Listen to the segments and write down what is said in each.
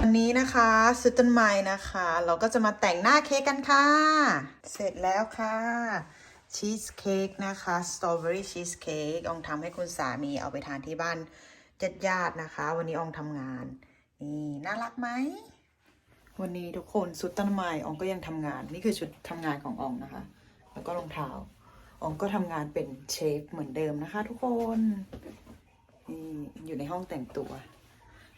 วันนี้นะคะซื้อต้นไม้นะคะ เราก็จะมาแต่งหน้าเค้กกันค่ะ เสร็จแล้วค่ะชีสเค้กนะคะสตรอเบอรี่ชีสเค้กองทำให้คุณสามีเอาไปทานที่บ้านญาติๆนะคะ วันนี้องทำงาน นี่น่ารักไหมวันนี้ทุกคนสุดต้นไม้อองก็ยังทำงาน นี่คือชุดทำงานขององนะคะ แล้วก็รองเท้าองก็ทำงานเป็นเชฟเหมือนเดิมนะคะ ทุกคน อยู่ในห้องแต่งตัว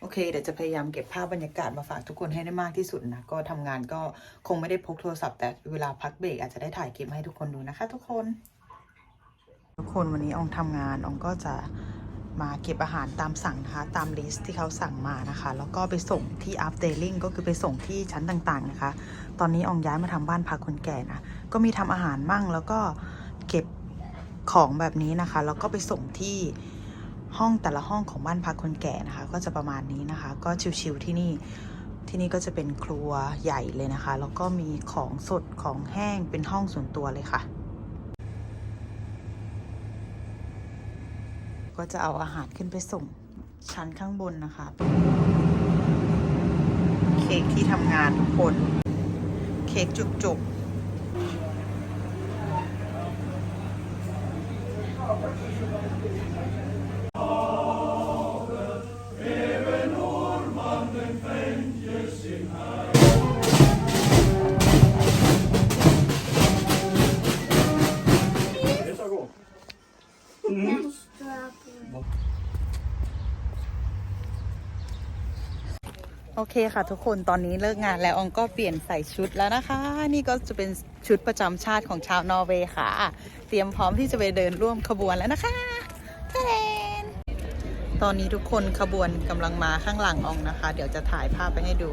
โอเค เดี๋ยวจะพยายามเก็บภาพบรรยากาศมาฝากทุกคนให้ได้มากที่สุดนะ ก็ทำงานก็คงไม่ได้พกโทรศัพท์ แต่เวลาพักเบรกอาจจะได้ถ่ายคลิปให้ทุกคนดูนะคะ ทุกคน ทุกคนวันนี้องทำงานองก็จะมาเก็บอาหารตามสั่งนะคะ ตามลิสต์ที่เขาสั่งมานะคะ แล้วก็ไปส่งที่อัพเดลิงก็คือไปส่งที่ชั้นต่างๆนะคะ ตอนนี้อองย้ายมาทำบ้านพักคนแก่นะ ก็มีทำอาหารมั่งแล้วก็เก็บของแบบนี้นะคะ แล้วก็ไปส่งที่ ห้องแต่ละห้องของบ้านพักคนแก่นะคะ ก็จะประมาณนี้นะคะ ก็ชิวๆที่นี่ที่นี่ก็จะเป็นครัวใหญ่เลยนะคะ แล้วก็มีของสดของแห้งเป็นห้องส่วนตัวเลยค่ะ ก็จะเอาอาหารขึ้นไปส่งชั้นข้างบนนะคะ เค้กที่ทำงานทุกคน เค้กจุกๆ โอเคค่ะทุกคนตอนนี้เลิกงานแล้วอองก็เปลี่ยนใส่ชุดแล้วนะคะ นี่ก็จะเป็นชุดประจำชาติของชาวนอร์เวย์ค่ะ เตรียมพร้อมที่จะไปเดินร่วมขบวนแล้วนะคะเลนตอนนี้ทุกคนขบวนกำลังมาข้างหลังอองนะคะ เดี๋ยวจะถ่ายภาพไปให้ดู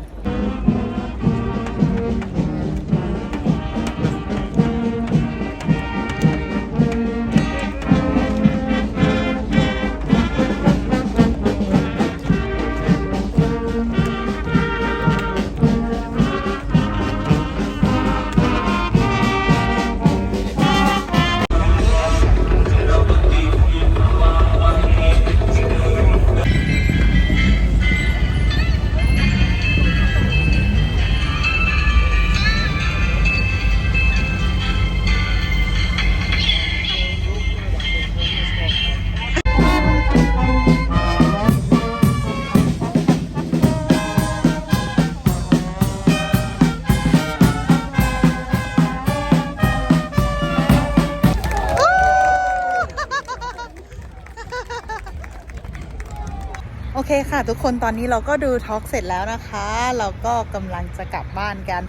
โอเคค่ะ ทุกคนตอนนี้เราก็ดูทอล์กเสร็จแล้วนะคะ เราก็กำลังจะกลับบ้านกัน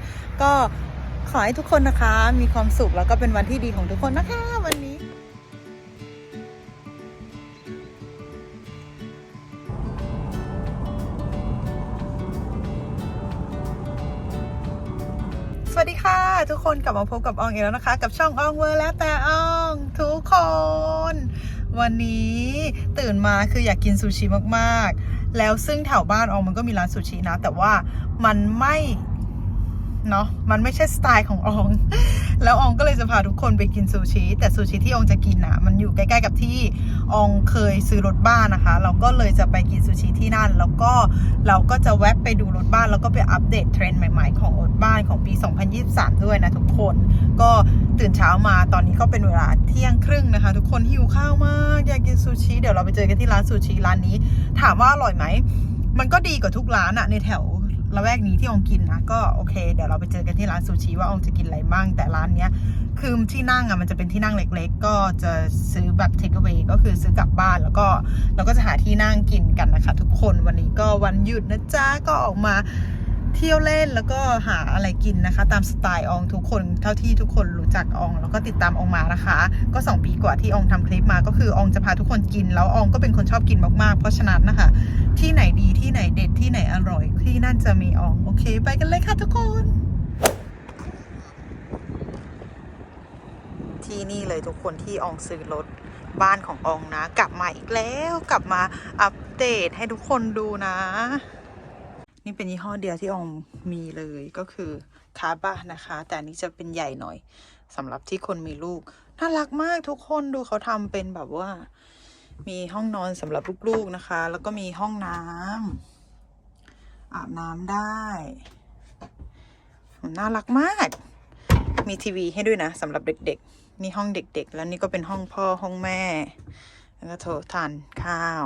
ก็ขอให้ทุกคนนะคะ มีความสุขแล้วก็เป็นวันที่ดีของทุกคนนะคะ วันนี้ สวัสดีค่ะ ทุกคนกลับมาพบกับอองอีกแล้วนะคะ กับช่องอองเวอร์แล้วแต่ออง ทุกคน วันนี้ตื่นมาคืออยากกินซูชิมากๆ แล้วซึ่งแถวบ้านอองมันก็มีร้านซูชินะ แต่ว่ามันไม่เนาะมันไม่ใช่สไตล์ของออง แล้วอองก็เลยจะพาทุกคนไปกินซูชิ แต่ซูชิที่อองจะกินนะมันอยู่ใกล้ ๆ กับที่อองเคยซื้อรถบ้านนะคะ เราก็เลยจะไปกินซูชิที่นั่น แล้วก็เราก็จะแวะไปดูรถบ้าน แล้วก็ไปอัปเดตเทรนด์ใหม่ ๆ ของ ของปี 2023 ด้วยนะทุกคน ก็ตื่นเช้ามาตอนนี้ก็เป็นเวลาเที่ยงครึ่งนะคะ ทุกคนหิวข้าวมากอยากกินซูชิ เดี๋ยวเราไปเจอกันที่ร้านซูชิร้านนี้ ถามว่าอร่อยไหม มันก็ดีกว่าทุกร้านอะในแถวละแวกนี้ที่อองกินนะก็โอเค เดี๋ยวเราไปเจอกันที่ร้านซูชิว่าอองจะกินอะไรบ้างแต่ร้านเนี้ยคือที่นั่งอะมันจะเป็นที่นั่งเล็ก ๆ ก็จะซื้อแบบ take away ก็คือซื้อกลับบ้านแล้วก็เราก็จะหาที่นั่งกินกันนะคะ ทุกคนวันนี้ก็วันหยุดนะจ๊ะก็ออกมา เที่ยวเล่นแล้วก็หาอะไรกินนะคะ ตามสไตล์อองทุกคนเท่าที่ทุกคนรู้จักออง แล้วก็ติดตามอองมานะคะ ก็ 2 ปีกว่าที่อองทำคลิปมาก็คืออองจะพาทุกคนกิน แล้วอองก็เป็นคนชอบกินมากๆ เพราะฉะนั้นนะคะ ที่ไหนดีที่ไหนเด็ดที่ไหนอร่อย ที่นั่นจะมีอองโอเค ไปกันเลยค่ะทุกคน ที่นี่เลยทุกคนที่อองซื้อรถบ้านของอองนะ กลับมาอีกแล้ว กลับมาอัปเดตให้ทุกคนดูนะ นี่เป็นยี่ห้อเดียวที่อองมีเลยก็คือคาบะนะคะ แต่อันนี้จะเป็นใหญ่หน่อยสำหรับที่คนมีลูก น่ารักมากทุกคนดูเขาทำเป็นแบบว่า มีห้องนอนสำหรับลูกๆนะคะ แล้วก็มีห้องน้ำอาบน้ำได้น่ารักมาก มีทีวีให้ด้วยนะสำหรับเด็กๆ นี่ห้องเด็กๆ แล้วนี่ก็เป็นห้องพ่อห้องแม่ แล้วก็โถทานข้าว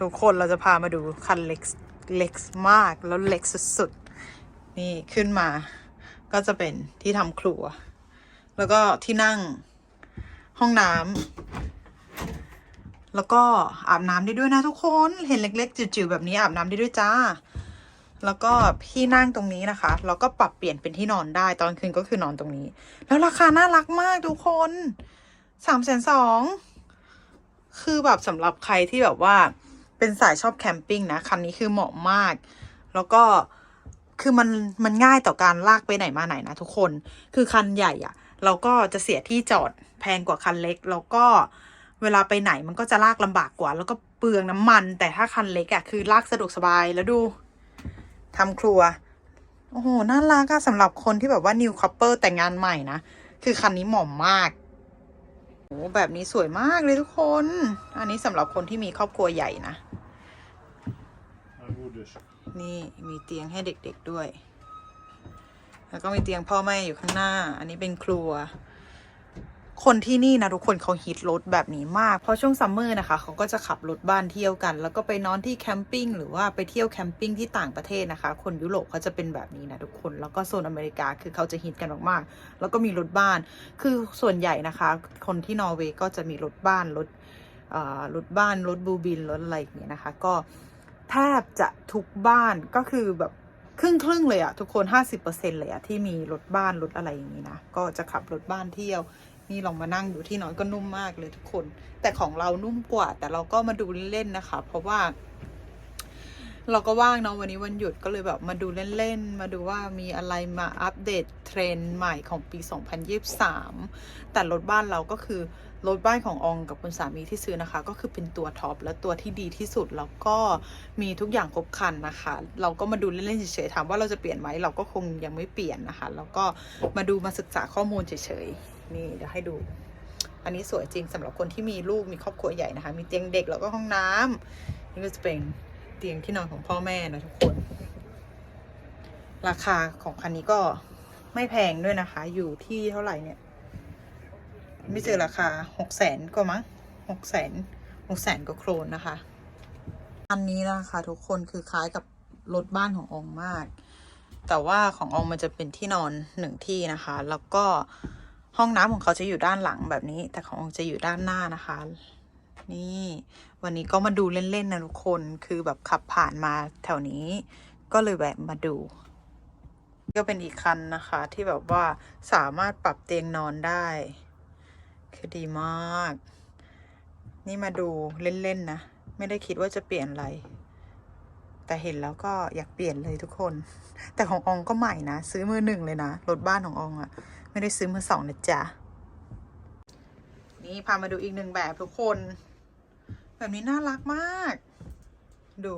ทุกคนเราจะพามาดูคันเล็กเล็กมากแล้วเล็กสุดๆ นี่ขึ้นมาก็จะเป็นที่ทำครัว แล้วก็ที่นั่งห้องน้ำแล้วก็อาบน้ำได้ด้วยนะทุกคนเห็นเล็กๆจิ๋วๆแบบนี้อาบน้ำได้ด้วยจ้า แล้วก็พี่นั่งตรงนี้นะคะแล้วก็ปรับเปลี่ยนเป็นที่นอนได้ตอนคืนก็คือนอนตรงนี้ แล้วราคาน่ารักมากทุกคนสามแสนสองคือแบบสำหรับใครที่แบบว่า เป็นสายชอบแคมปิ้งนะ คันนี้คือเหมาะมาก แล้วก็คือมันมันง่ายต่อการลากไปไหนมาไหนนะทุกคน คือคันใหญ่อะเราก็จะเสียที่จอดแพงกว่าคันเล็ก แล้วก็เวลาไปไหนมันก็จะลากลำบากกว่า แล้วก็เปลืองน้ำมัน แต่ถ้าคันเล็กอะคือลากสะดวกสบายแล้วดูทำครัว โอ้โหน่ารักอะสำหรับคนที่แบบว่านิวคัพเปอร์แต่งงานใหม่นะ คือคันนี้เหมาะมาก แบบนี้สวยมากเลยทุกคน อันนี้สำหรับคนที่มีครอบครัวใหญ่นะ นี่มีเตียงให้เด็กๆด้วย แล้วก็มีเตียงพ่อแม่อยู่ข้างหน้า อันนี้เป็นครัว คนที่นี่นะทุกคนเขาฮิตรถแบบนี้มาก เพราะช่วงซัมเมอร์นะคะเขาก็จะขับรถบ้านเที่ยวกัน แล้วก็ไปนอนที่แคมปิ้งหรือว่าไปเที่ยวแคมปิ้งที่ต่างประเทศนะคะ คนยุโรปเขาจะเป็นแบบนี้นะทุกคน แล้วก็โซนอเมริกาคือเขาจะฮิตกันมากๆ แล้วก็มีรถบ้าน คือส่วนใหญ่นะคะ คนที่นอร์เวย์ก็จะมีรถบ้านรถเอ่อรถบ้านรถบูบินรถอะไรอย่างเงี้ยนะคะ ก็แทบจะทุกบ้านก็คือแบบครึ่งครึ่งๆเลยอะทุกคน 50%เลยอะที่มีรถบ้านรถอะไรอย่างนี้นะ ก็จะขับรถบ้านเที่ยว นี่ลองมานั่งดูที่นอนก็นุ่มมากเลยทุกคน แต่ของเรานุ่มกว่า แต่เราก็มาดูเล่นๆนะคะ เพราะว่า เราก็ว่างเนาะวันนี้วันหยุดก็เลยแบบมาดูเล่นๆ มาดูว่ามีอะไรมาอัปเดตเทรนด์ใหม่ของปี 2023 แต่รถบ้านเราก็คือรถบ้านของอองกับคุณสามีที่ซื้อนะคะ ก็คือเป็นตัวท็อปและตัวที่ดีที่สุด แล้วก็มีทุกอย่างครบครันนะคะ เราก็มาดูเล่นๆเฉยๆถามว่าเราจะเปลี่ยนไหมเราก็คงยังไม่เปลี่ยนนะคะ แล้วก็มาดูมาศึกษาข้อมูลเฉยๆ นี่เดี๋ยวให้ดู อันนี้สวยจริงสำหรับคนที่มีลูกมีครอบครัวใหญ่นะคะ มีเตียงเด็กแล้วก็ห้องน้ำนี่ก็จะเป็นเตียงที่นอนของพ่อแม่นะทุกคน ราคาของคันนี้ก็ไม่แพงด้วยนะคะ อยู่ที่เท่าไหร่เนี่ย ไม่เจอราคาหกแสนก็มั้งหกแสนหกแสนก็โครนนะคะ อันนี้นะคะทุกคนคือคล้ายกับรถบ้านขององค์มาก แต่ว่าขององค์มันจะเป็นที่นอนหนึ่งที่นะคะ แล้วก็ ห้องน้ำของเขาจะอยู่ด้านหลังแบบนี้ แต่ขององค์จะอยู่ด้านหน้านะคะ นี่ วันนี้ก็มาดูเล่นๆนะทุกคนคือแบบขับผ่านมาแถวนี้ ก็เลยแวะมาดู ก็เป็นอีกคันนะคะ ที่แบบว่าสามารถปรับเตียงนอนได้ คือดีมาก นี่มาดูเล่นๆนะ ไม่ได้คิดว่าจะเปลี่ยนอะไรแต่เห็นแล้วก็อยากเปลี่ยนเลยทุกคน แต่ขององก็ใหม่นะ ซื้อมือหนึ่งเลยนะ รถบ้านของององอะ ไม่ได้ซื้อมือสองนะจ๊ะ นี่พามาดูอีกหนึ่งแบบทุกคน แบบนี้น่ารักมาก ดู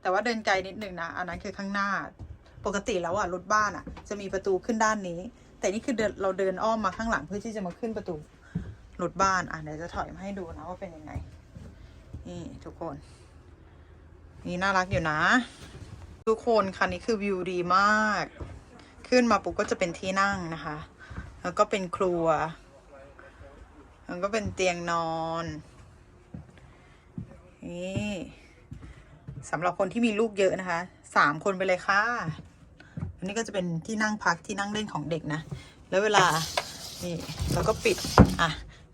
แต่ว่าเดินไกลนิดนึงนะ อันนั้นคือข้างหน้า ปกติแล้วอะรถบ้านอะจะมีประตูขึ้นด้านนี้ แต่นี่คือเดินเราเดินอ้อมมาข้างหลังเพื่อที่จะมาขึ้นประตูรถบ้าน อะเดี๋ยวจะถอยมาให้ดูนะว่าเป็นยังไง นี่ทุกคน นี่น่ารักอยู่นะ ทุกคนคันนี้คือวิวดีมาก ขึ้นมาปุ๊บก็จะเป็นที่นั่งนะคะ แล้วก็เป็นครัว แล้วก็เป็นเตียงนอน นี่สำหรับคนที่มีลูกเยอะนะคะสามคนไปเลยค่ะ อันนี้ก็จะเป็นที่นั่งพักที่นั่งเล่นของเด็กนะ แล้วเวลา นี่เราก็ปิด อะ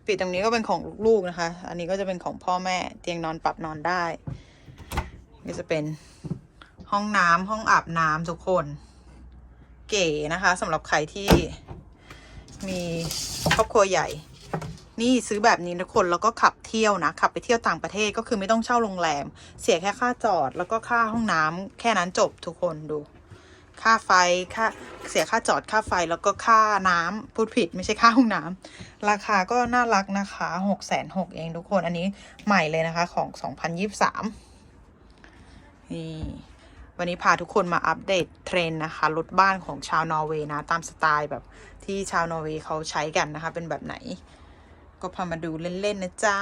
ปิดตรงนี้ก็เป็นของลูกนะคะ อันนี้ก็จะเป็นของพ่อแม่ เตียงนอนปรับนอนได้นี่จะเป็นห้องน้ำห้องอาบน้ำทุกคน เก๋นะคะสำหรับใครที่ มีครอบครัวใหญ่ นี่ซื้อแบบนี้ทุกคนแล้วก็ขับเที่ยวนะ ขับไปเที่ยวต่างประเทศก็คือไม่ต้องเช่าโรงแรม เสียแค่ค่าจอดแล้วก็ค่าห้องน้ำแค่นั้นจบทุกคนดู ค่าไฟค่าเสียค่าจอดค่าไฟแล้วก็ค่าน้ำพูดผิดไม่ใช่ค่าห้องน้ำราคาก็น่ารักนะคะหกแสนหกเองทุกคนอันนี้ใหม่เลยนะคะของสองพันยี่สิบสามนี่ วันนี้พาทุกคนมาอัปเดตเทรนนะคะรถบ้านของชาวนอร์เวย์นะ ตามสไตล์แบบที่ชาวนอร์เวย์เขาใช้กันนะคะ เป็นแบบไหน ก็พามาดูเล่น ๆ นะจ๊ะ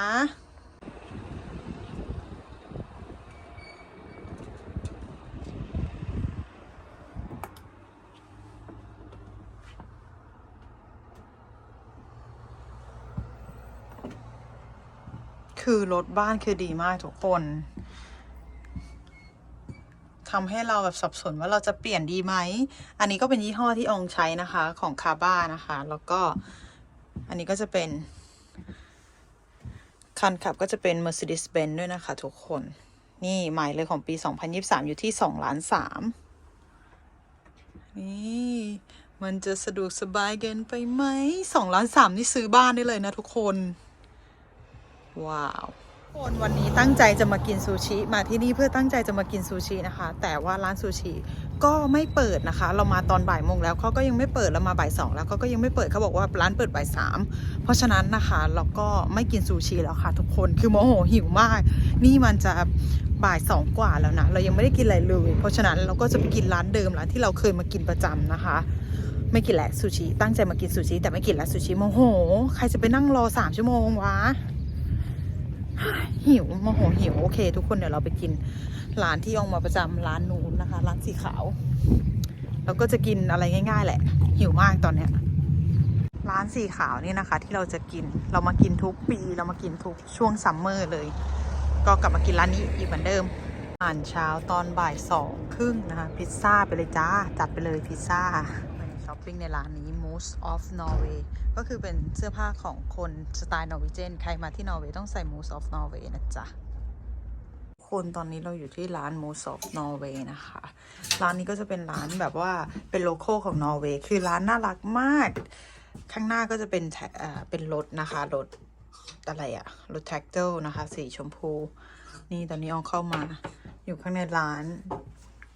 คือรถบ้านคือดีมากทุกคน ทำให้เราแบบสับสนว่าเราจะเปลี่ยนดีไหม อันนี้ก็เป็นยี่ห้อที่องใช้นะคะของคาบ้านะคะ แล้วก็อันนี้ก็จะเป็น คันขับก็จะเป็น Mercedes-Benz ด้วยนะคะทุกคน นี่ใหม่เลยของปี 2023 อยู่ที่2ล้าน3นี่มันจะสะดวกสบายเกินไปไหม2ล้าน3นี่ซื้อบ้านได้เลยนะทุกคน ว้าว คนวันนี้ตั้งใจจะมากินซูชิ มาที่นี่เพื่อตั้งใจจะมากินซูชินะคะ แต่ว่าร้านซูชิก็ไม่เปิดนะคะ เรามาตอนบ่ายโมงแล้วเขาก็ยังไม่เปิดเรามาบ่ายสองแล้วเขาก็ยังไม่เปิดเขาบอกว่าร้านเปิดบ่ายสามเพราะฉะนั้นนะคะเราก็ไม่กินซูชิแล้วค่ะ ทุกคนคือโมโหหิวมาก นี่มันจะบ่ายสองกว่าแล้วนะเรายังไม่ได้กินอะไรเลยเพราะฉะนั้นเราก็จะไปกินร้านเดิมร้านที่เราเคยมากินประจำนะคะ ไม่กินแหละซูชิตั้งใจมากินซูชิแต่ไม่กินแล้วซูชิโมโห ใครจะไปนั่งรอสามชั่วโมงวะ หิวโมโหหิว โอเค ทุกคนเดี๋ยวเราไปกินร้านที่อองมาประจำร้านนู้นนะคะ ร้านสีขาว แล้วก็จะกินอะไรง่าย ๆ แหละ หิวมากตอนเนี้ยร้านสีขาวนี่นะคะ ที่เราจะกินเรามากินทุกปี เรามากินทุกช่วงซัมเมอร์เลย ก็กลับมากินร้านนี้อีกเหมือนเดิมอาหารเช้าตอนบ่ายสองครึ่งนะคะ พิซซ่าไปเลยจ้า จัดไปเลยพิซซ่า ช้อปปิ้งในร้านนี้ Moose of Norway ก็คือเป็นเสื้อผ้าของคนสไตล์นอร์เวีเจนใครมาที่นอร์เวย์ต้องใส่ Moose of Norway นะจ๊ะคนตอนนี้เราอยู่ที่ร้าน Moose of Norway นะคะ ร้านนี้ก็จะเป็นร้านแบบว่าเป็นโลโก้ของนอร์เวย์คือร้านน่ารักมาก ข้างหน้าก็จะเป็นแท็กอ่าเป็นรถนะคะรถอะไรอะรถแท็กเตอร์นะคะ สีชมพู นี่ตอนนี้อองเข้ามาอยู่ข้างในร้าน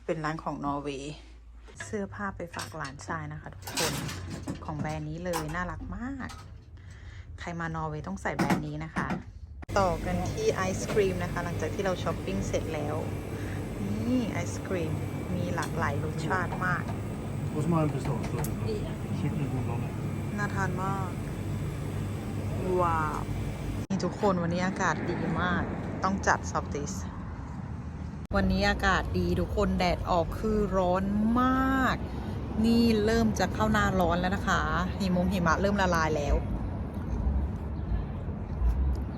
เป็นร้านของนอร์เวย์ เสื้อผ้าไปฝากหลานชายนะคะ ทุกคนของแบรนด์นี้เลยน่ารักมาก ใครมานอร์เวย์ต้องใส่แบรนด์นี้นะคะ ต่อกันที่ไอศครีมนะคะ หลังจากที่เราช้อปปิ้งเสร็จแล้ว นี่ไอศครีมมีหลากหลายรสชาติมาก Vad som har en pistol? Kyckling och banan. น่าทานมาก ว้าว นี่ทุกคนวันนี้อากาศดีมาก ต้องจัดซอฟติส วันนี้อากาศดีทุกคนแดดออกคือร้อนมาก นี่เริ่มจะเข้าหน้าร้อนแล้วนะคะหิมงหิมะเริ่มละลายแล้ว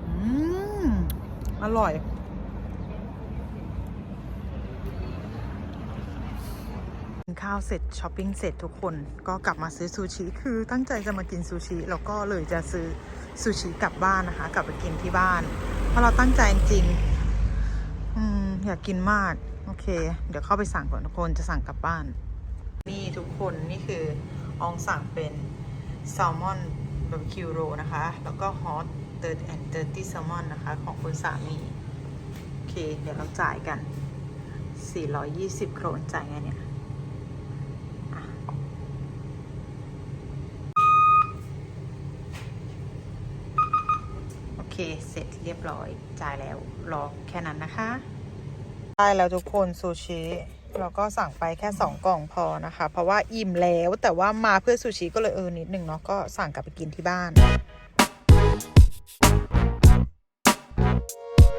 อืมอร่อยกินข้าวเสร็จช้อปปิ้งเสร็จทุกคนก็กลับมาซื้อซูชิคือตั้งใจจะมากินซูชิแล้วก็เลยจะซื้อซูชิกลับบ้านนะคะ กลับไปกินที่บ้าน เพราะเราตั้งใจจริง อยากกินมาก โอเค เดี๋ยวเข้าไปสั่งก่อนทุกคนจะสั่งกลับบ้าน นี่ทุกคนนี่คืออองสั่งเป็นแซลมอนบาร์บีคิวโรนะคะ แล้วก็ฮอตเติร์ดแอนด์เติร์ตี้แซลมอนนะคะ ของคุณสามี โอเค เดี๋ยวเราจ่ายกัน 420 โครนจ่ายไงเนี่ยโอเคเสร็จเรียบร้อย จ่ายแล้ว รอแค่นั้นนะคะ ได้แล้วทุกคนซูชิเราก็สั่งไปแค่ 2 กล่องพอนะคะ เพราะว่าอิ่มแล้วแต่ว่ามาเพื่อซูชิก็เลยเออนิดนึงเนาะก็สั่งกลับไปกินที่บ้าน